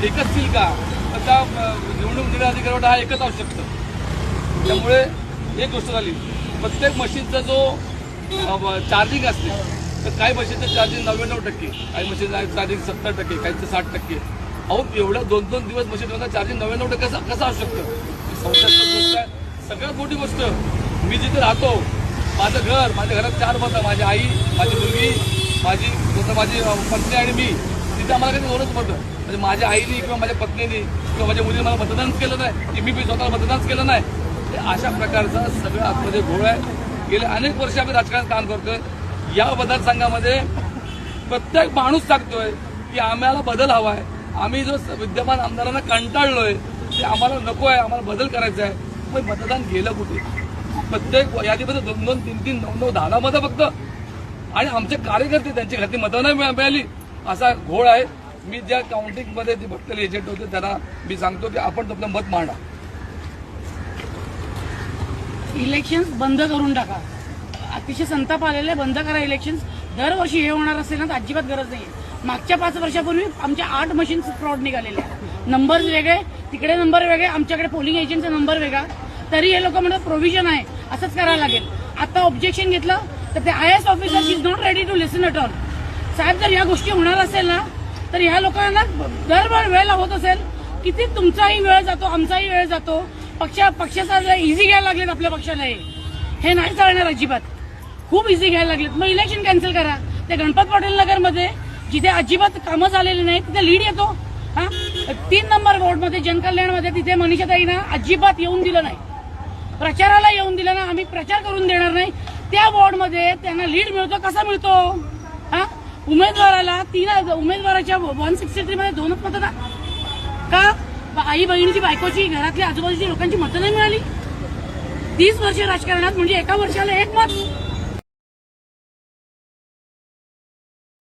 का? तर त्या अ, निवडणूक निर्णय अधिकाऱ्यावर हा एकच असू शकतं त्यामुळे एक गोष्ट झाली. प्रत्येक मशीनचा जो चार्जिंग असते तर काही मशीनचं चार्जिंग नव्याण्णव टक्के काही मशीन चार्जिंग सत्तर टक्के काहीचं साठ टक्के. अहो एवढं दोन दोन दिवस मशीन चार्जिंग नव्याण्णव टक्के कसं असू शकतं संशयास्पद गोष्ट आहे. सगळ्यात मोठी गोष्ट मी जिथे राहतो माझं घर माझ्या घरात चार मतं माझी आई माझी मुलगी माझी जसं माझी पत्नी आणि मी तिथे आम्हाला काही दोनच मतं म्हणजे माझ्या आईने किंवा माझ्या पत्नीने किंवा माझ्या मुलीने मला मतदान केलं नाही की मी बी स्वतःला मतदानच केलं नाही. अशा प्रकारचा सगळं आतमध्ये घोळ आहे. गेले अनेक वर्ष आम्ही राजकारणात काम करतोय. या मतदारसंघामध्ये प्रत्येक माणूस सांगतोय की आम्हाला बदल हवा आहे. आम्ही जो स- विद्यमान आमदारांना कंटाळलोय ते आम्हाला नको आहे आम्हाला बदल करायचा आहे. पण मतदान गेलं कुठे? प्रत्येक यादीमध्ये दोन दोन तीन तीन नऊ नऊ दहा मतं फक्त. आणि आमचे कार्यकर्ते त्यांची घातली मतं नाही मिळाली. असा घोळ आहे. मी ज्या काउंटिंगमध्ये जे बघलेले एजंट होते त्यांना मी सांगतो की आपण आपलं मत मांडा. इलेक्शन्स बंद करून टाका. अतिशय संताप आलेले बंद करा इलेक्शन्स दरवर्षी हे होणार असेल ना तर अजिबात गरज नाही मागच्या पाच वर्षापूर्वी आमच्या आठ मशीन्स फ्रॉड निघालेले नंबर वेगळे तिकडे नंबर वेगळे आमच्याकडे पोलिंग एजंटचा नंबर वेगळा. तरी हे लोक म्हणतात प्रोव्हिजन आहे. असंच करायला लागेल. आता ऑब्जेक्शन घेतलं तर ते I S officer is not ready to listen at all साहेब जर या गोष्टी होणार असेल ना तर ह्या लोकांना दरबार वेळ होत असेल किती तुमचाही वेळ जातो आमचाही वेळ जातो पक्ष पक्षाचा इझी घ्यायला लागलेत आपल्या पक्षाला हे हे नाही चालणार अजिबात. खूप इझी घ्यायला लागलेत. मग इलेक्शन कॅन्सल करा. ते गणपत पाटील नगरमध्ये जिथे अजिबात कामं झालेली नाही तिथे लीड येतो. हा? तीन नंबर वॉर्डमध्ये जनकल्याणमध्ये तिथे मनीषाताईना अजिबात येऊन दिलं नाही. प्रचाराला येऊन दिलं ना आम्ही प्रचार करून देणार नाही. त्या वॉर्डमध्ये त्यांना लीड मिळतो कसा मिळतो? हा? उमेदवाराला तीन उमेदवाराच्या वन सिक्स्टी थ्री मध्ये दोनच मतदान का? आई बहिणीची बायकोची घरातल्या आजूबाजूच्या लोकांची मतं नाही मिळाली? तीस वर्ष राजकारणात म्हणजे एका वर्षाला एक मत.